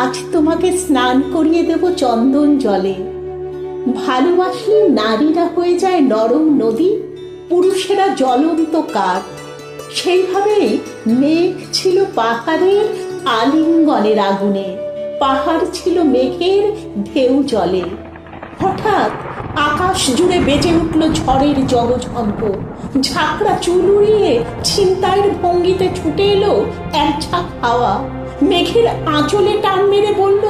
আজ তোমাকে স্নান করিয়ে দেব চন্দন জলে। ভালোবাসলে নারীরা হয়ে যায় নরম নদী, পুরুষেরা জ্বলন্ত কাঠ সেইভাবেই মেঘ ছিল পাহাড়ের আলিঙ্গনের আগুনে, পাহাড় ছিল মেঘের ঢেউ জলে। হঠাৎ আকাশ জুড়ে বেজে উঠল ঝড়ের জগঝম্প ঝাঁকড়া চুল উড়িয়ে ছিনতাইয়ের ভঙ্গিতে ছুটে এলো এক ঝাঁক হাওয়া। মেঘের আঁচলে টান মেরে বলল,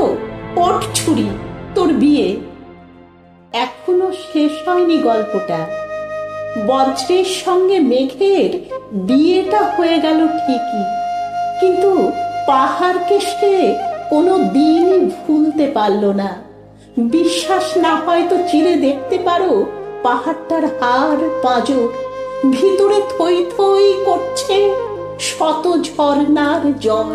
পট ছুরি, তোর বিয়ে। এখনও শেষ হয়নি গল্পটা। বজ্রের সঙ্গে মেঘের বিয়েটা হয়ে গেল ঠিকই, কিন্তু পাহাড়কে সে কোনো দিনই ভুলতে পারল না। বিশ্বাস না হয়তো চিরে দেখতে পারো, পাহাড়টার হার পাঁজর। ভিতরে থই থই করছে শত ঝর্ণার জল।